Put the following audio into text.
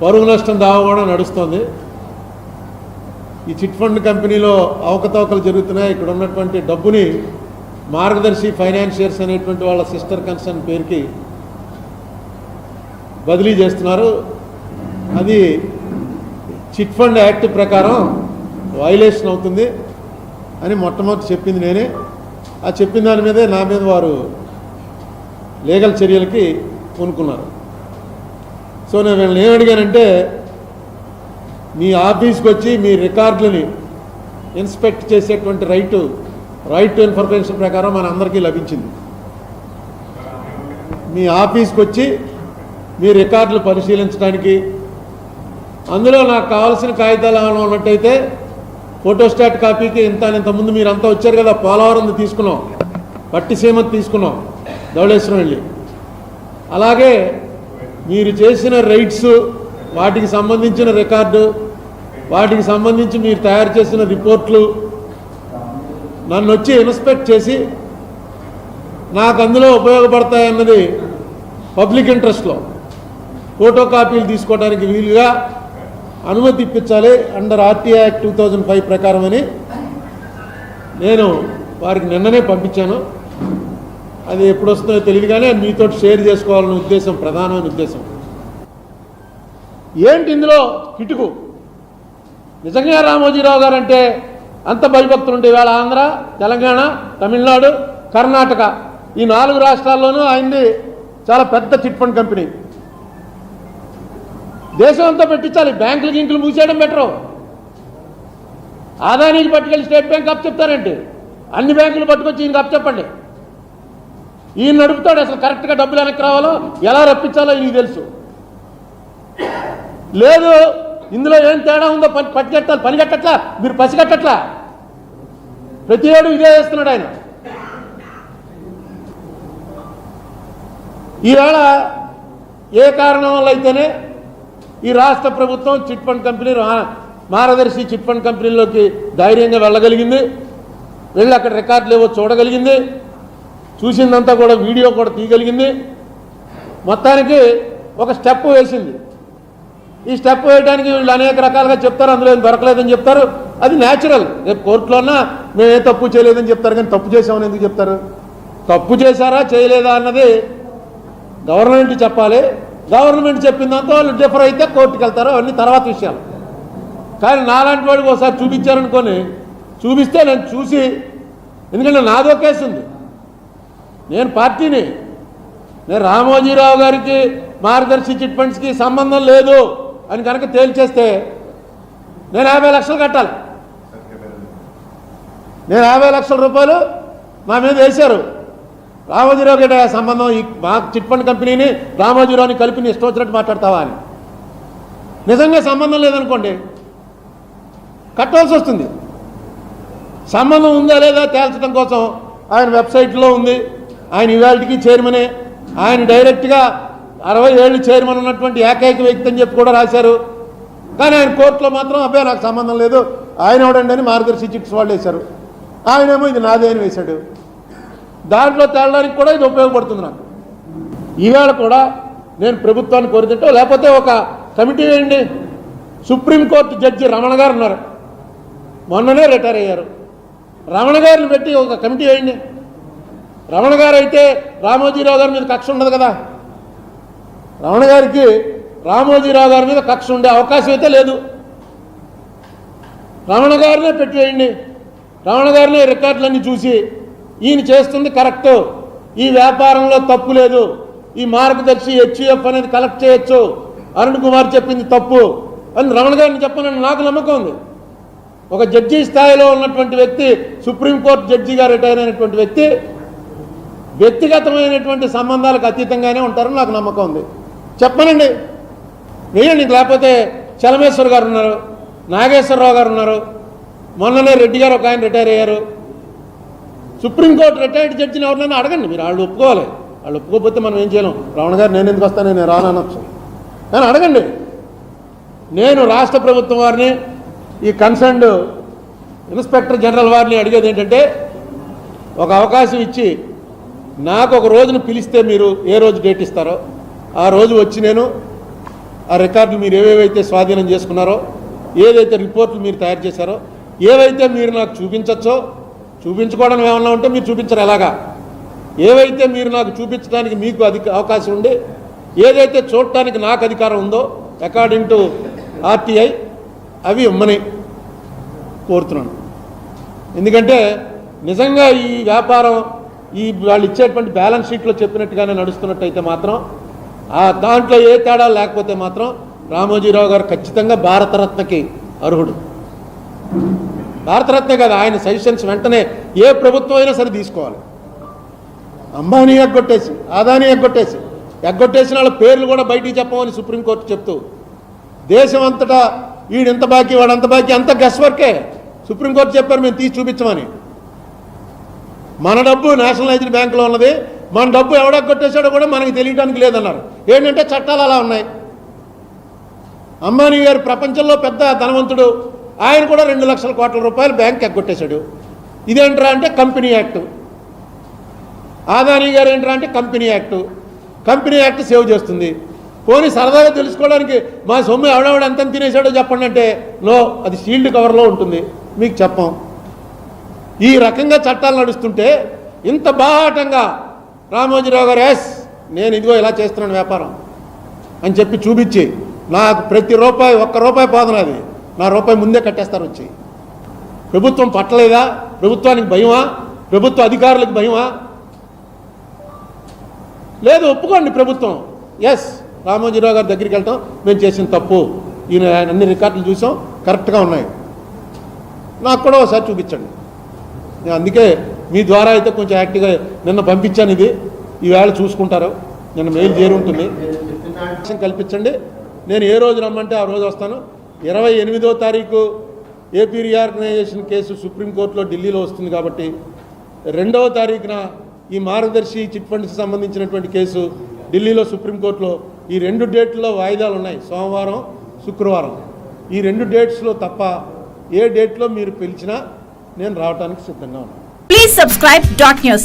పరువు నష్టం దావా కూడా నడుస్తుంది. ఈ చిట్ ఫండ్ కంపెనీలో అవకతవకలు జరుగుతున్నాయి. ఇక్కడ ఉన్నటువంటి డబ్బుని మార్గదర్శి ఫైనాన్షియర్స్ అనేటువంటి వాళ్ళ సిస్టర్ కన్సర్న్ పేరుకి బదిలీ చేస్తున్నారు. అది చిట్ ఫండ్ యాక్ట్ ప్రకారం వైలేషన్ అవుతుంది అని మొట్టమొదటి చెప్పింది నేనే. ఆ చెప్పిన దాని మీదే నా మీద వారు లీగల్ చర్యలకి పూనుకున్నారు. సో నేను వీళ్ళని ఏమడిగానంటే మీ ఆఫీస్కి వచ్చి మీ రికార్డులని ఇన్స్పెక్ట్ చేసేటువంటి రైటు రైట్ టు ఇన్ఫర్మేషన్ ప్రకారం మన అందరికీ లభించింది. మీ ఆఫీస్కి వచ్చి మీ రికార్డులు పరిశీలించడానికి. అందులో నాకు కావాల్సిన కాగితాలు ఏమైనా ఉన్నట్టయితే ఫోటోస్టాట్ కాపీకి ఇంత ఇంతకుముందు మీరు అంతా వచ్చారు కదా పోలవరం తీసుకున్నాం. పట్టిసీమ తీసుకున్నాం ధవళేశ్వరం వెళ్ళి. అలాగే మీరు చేసిన రైట్స్ వాటికి సంబంధించిన రికార్డు వాటికి సంబంధించి మీరు తయారు చేసిన రిపోర్ట్లు నన్ను వచ్చి ఇన్స్పెక్ట్ చేసి నాకు అందులో ఉపయోగపడతాయన్నది పబ్లిక్ ఇంట్రెస్ట్లో. ఫోటో కాపీలు తీసుకోవడానికి వీలుగా అనుమతి ఇప్పించాలి under RT act two thousand five ప్రకారం అని నేను వారికి నిన్ననే పంపించాను. అది ఎప్పుడు వస్తుందో తెలియదు కానీ అది మీతో షేర్ చేసుకోవాలనే ఉద్దేశం ప్రధానమైన ఉద్దేశం. ఏంటి ఇందులో కిటుకు? నిజంగా రామోజీరావు గారు అంటే అంత భయభక్తులు ఉంటే ఇవాళ ఆంధ్ర తెలంగాణ తమిళనాడు కర్ణాటక ఈ నాలుగు రాష్ట్రాల్లోనూ ఆయనది చాలా పెద్ద చిట్ ఫండ్ కంపెనీ. దేశం అంతా పెట్టించాలి. బ్యాంకులు గింకులు మూసేయడం బెటరు. ఆదాయానికి పట్టుకెళ్ళి స్టేట్ బ్యాంక్ అప్ చెప్తారంటే? అన్ని బ్యాంకులు పట్టుకొచ్చి ఈయనకి అప్ చెప్పండి. ఈయన నడుపుతాడు అసలు కరెక్ట్గా డబ్బులు వెనక్కి రావాలో ఎలా రప్పించాలో ఈయనకి తెలుసు. లేదు ఇందులో ఏం తేడా ఉందో పని పట్టుకెట్టాలి పని కట్టట్లా? మీరు పసి కట్టట్లా? ప్రతి ఏడు ఇదే చేస్తున్నాడు ఆయన. ఈవేళ ఏ కారణం వల్ల అయితేనే ఈ రాష్ట్ర ప్రభుత్వం చిట్ ఫండ్ కంపెనీ మారదర్శి మార్గదర్శి చిట్ ఫండ్ కంపెనీలోకి ధైర్యంగా వెళ్ళగలిగింది. వెళ్ళి అక్కడ రికార్డులు ఏవో చూడగలిగింది. చూసిందంతా కూడా వీడియో కూడా తీయగలిగింది. మొత్తానికి ఒక స్టెప్ వేసింది. ఈ స్టెప్ వేయడానికి వీళ్ళు అనేక రకాలుగా చెప్తారు అందులో ఏం దొరకలేదని చెప్తారు. అది న్యాచురల్ రేపు కోర్టులోనా మేము ఏ తప్పు చేయలేదని చెప్తారు కానీ తప్పు చేసామని ఎందుకు చెప్తారు? తప్పు చేశారా చేయలేదా అన్నది గవర్నమెంట్ చెప్పాలి. గవర్నమెంట్ చెప్పిన దాంతో వాళ్ళు డిఫర్ అయితే కోర్టుకు వెళ్తారు అవన్నీ తర్వాత విషయాలు. కానీ నాలాంటి వాడికి ఒకసారి చూపించారనుకొని చూపిస్తే నేను చూసి ఎందుకంటే నాదో కేసు ఉంది. నేను పార్టీని. నేను రామోజీరావు గారికి మార్గదర్శి చిట్ ఫండ్స్కి సంబంధం లేదు అని కనుక తేల్చేస్తే నేను యాభై లక్షలు కట్టాలి. నేను యాభై లక్షల రూపాయలు నా మీద వేశారు. రామోజీరావు గారి సంబంధం ఈ మా చిట్ ఫండ్ కంపెనీని రామోజీరావుని కలిపి నీ ఇష్టం వచ్చినట్టు మాట్లాడతావా అని. నిజంగా సంబంధం లేదనుకోండి కట్టవలసి వస్తుంది. సంబంధం ఉందా లేదా తేల్చడం కోసం ఆయన వెబ్సైట్లో ఉంది. ఆయన ఇవాళకి చైర్మనే. ఆయన డైరెక్ట్గా అరవై ఏళ్ళు చైర్మన్ ఉన్నటువంటి ఏకైక వ్యక్తి అని చెప్పి కూడా రాశారు. కానీ ఆయన కోర్టులో మాత్రం అబ్బాయి నాకు సంబంధం లేదు. ఆయన ఎవడండి అని మార్గదర్శి చిట్స్ వాళ్ళు వేశారు. ఆయనేమో ఇది నాదే అని వేశాడు. దాంట్లో తేలడానికి కూడా ఇది ఉపయోగపడుతుంది నాకు. ఈవేళ కూడా నేను ప్రభుత్వాన్ని కోరుతుంటే లేకపోతే ఒక కమిటీ వేయండి. సుప్రీంకోర్టు జడ్జి రమణ గారు ఉన్నారు. మొన్ననే రిటైర్ అయ్యారు. రమణ గారిని పెట్టి ఒక కమిటీ వేయండి. రమణ గారు అయితే రామోజీరావు గారి మీద కక్ష ఉండదు కదా. రమణ గారికి రామోజీరావు గారి మీద కక్ష ఉండే అవకాశం అయితే లేదు. రమణ గారినే పెట్టేయండి. రమణ గారినే రికార్డులన్నీ చూసి ఈయన చేస్తుంది కరెక్ట్. ఈ వ్యాపారంలో తప్పు లేదు. ఈ మార్గదర్శి హెచ్యుఎఫ్ అనేది కలెక్ట్ చేయొచ్చు. అరుణ్ కుమార్ చెప్పింది తప్పు అని రమణ గారిని చెప్పనని నాకు నమ్మకం ఉంది. ఒక జడ్జి స్థాయిలో ఉన్నటువంటి వ్యక్తి సుప్రీంకోర్టు జడ్జిగా రిటైర్ అయినటువంటి వ్యక్తి వ్యక్తిగతమైనటువంటి సంబంధాలకు అతీతంగానే ఉంటారని నాకు నమ్మకం ఉంది. చెప్పనండి. వేయండి లేకపోతే చలమేశ్వర్ గారు ఉన్నారు నాగేశ్వరరావు గారు ఉన్నారు. మొన్ననే రెడ్డి గారు ఒక ఆయన రిటైర్ అయ్యారు. సుప్రీంకోర్టు రిటైర్డ్ జడ్జిని ఎవరినైనా అడగండి. మీరు వాళ్ళు ఒప్పుకోవాలి. వాళ్ళు ఒప్పుకోకపోతే మనం ఏం చేయలేం. రావణ గారు నేను ఎందుకు వస్తాను? నేను రానొచ్చు నేను అడగండి. నేను రాష్ట్ర ప్రభుత్వం వారిని ఈ కన్సర్న్డ్ ఇన్స్పెక్టర్ జనరల్ వారిని అడిగేది ఏంటంటే ఒక అవకాశం ఇచ్చి నాకు ఒక రోజును పిలిస్తే మీరు ఏ రోజు డేట్ ఇస్తారో ఆ రోజు వచ్చి నేను ఆ రికార్డులు మీరు ఏవేవైతే స్వాధీనం చేసుకున్నారో ఏదైతే రిపోర్ట్లు మీరు తయారు చేశారో ఏవైతే మీరు నాకు చూపించచ్చో చూపించుకోవడం ఏమన్నా ఉంటే మీరు చూపించరు ఎలాగా? ఏవైతే మీరు నాకు చూపించడానికి మీకు అధిక అవకాశం ఉండి ఏదైతే చూడటానికి నాకు అధికారం ఉందో అకార్డింగ్ టు ఆర్టీఐ అవి ఇమ్మని కోరుతున్నాను. ఎందుకంటే నిజంగా ఈ వ్యాపారం ఈ వాళ్ళు ఇచ్చేటువంటి బ్యాలెన్స్ షీట్లో చెప్పినట్టుగానే నడుస్తున్నట్టయితే మాత్రం ఆ దాంట్లో ఏ తేడా లేకపోతే మాత్రం రామోజీరావు గారు ఖచ్చితంగా భారతరత్నకి అర్హుడు. భారతరత్నే కదా ఆయన సజెషన్స్ వెంటనే ఏ ప్రభుత్వం అయినా సరే తీసుకోవాలి. అంబానీ ఎగ్గొట్టేసి ఆదాని ఎగ్గొట్టేసి ఎగ్గొట్టేసిన వాళ్ళ పేర్లు కూడా బయటికి చెప్పమని సుప్రీంకోర్టు చెప్తూ దేశం అంతటా వీడింత బాకీ వాడంత బాకీ అంత గెస్ వర్కే సుప్రీంకోర్టు చెప్పారు మేము తీసి చూపించమని. మన డబ్బు నేషనలైజ్డ్ బ్యాంకులో ఉన్నది. మన డబ్బు ఎవడెగ్గొట్టేశాడో కూడా మనకి తెలియడానికి లేదన్నారు. ఏంటంటే చట్టాలు అలా ఉన్నాయి. అంబానీ గారు ప్రపంచంలో పెద్ద ధనవంతుడు. ఆయన కూడా రెండు లక్షల కోట్ల రూపాయలు బ్యాంక్ ఎగ్గొట్టేశాడు. ఇదేంట్రా అంటే కంపెనీ యాక్ట్. ఆదానీ గారు ఏంట్రా అంటే company act. Company act save చేస్తుంది. పోనీ సరదాగా తెలుసుకోవడానికి మా సొమ్ము ఎవడెవడు ఎంత తినేశాడో చెప్పండి అంటే నో అది షీల్డ్ కవర్లో ఉంటుంది. మీకు చెప్పం. ఈ రకంగా చట్టాలు నడుస్తుంటే ఇంత బాహాటంగా రామోజీరావు గారు ఎస్ నేను ఇదిగో ఇలా చేస్తున్నాను వ్యాపారం అని చెప్పి చూపించి నాకు ప్రతి రూపాయి ఒక్క రూపాయి పోదనది నా రూపాయి ముందే కట్టేస్తారు వచ్చి. ప్రభుత్వం పట్టలేదా? ప్రభుత్వానికి భయమా? ప్రభుత్వ అధికారులకు భయమా? లేదు ఒప్పుకోండి ప్రభుత్వం. ఎస్ రామోజీరావు గారి దగ్గరికి వెళ్తాం. మేము చేసిన తప్పు. ఈయన అన్ని రికార్డులు చూసాం. కరెక్ట్గా ఉన్నాయి. నాకు కూడా ఒకసారి చూపించండి. నేను అందుకే మీ ద్వారా అయితే కొంచెం యాక్టివ్గా నిన్న పంపించాను ఇది. ఈవేళ చూసుకుంటారు. నిన్న మెయిల్ చేరి ఉంటుంది. అవకాశం కల్పించండి. నేను ఏ రోజు రమ్మంటే ఆ రోజు వస్తాను. ఇరవై ఎనిమిదో తారీఖు ఏపీ రీఆర్గనైజేషన్ కేసు సుప్రీంకోర్టులో ఢిల్లీలో వస్తుంది కాబట్టి రెండవ తారీఖున ఈ మార్గదర్శి చిట్ ఫండ్స్కి సంబంధించినటువంటి కేసు ఢిల్లీలో సుప్రీంకోర్టులో ఈ రెండు డేట్లో వాయిదాలు ఉన్నాయి. సోమవారం శుక్రవారం. ఈ రెండు డేట్స్లో తప్ప ఏ డేట్లో మీరు పిలిచినా నేను రావడానికి సిద్ధంగా ఉన్నాను Please subscribe dot news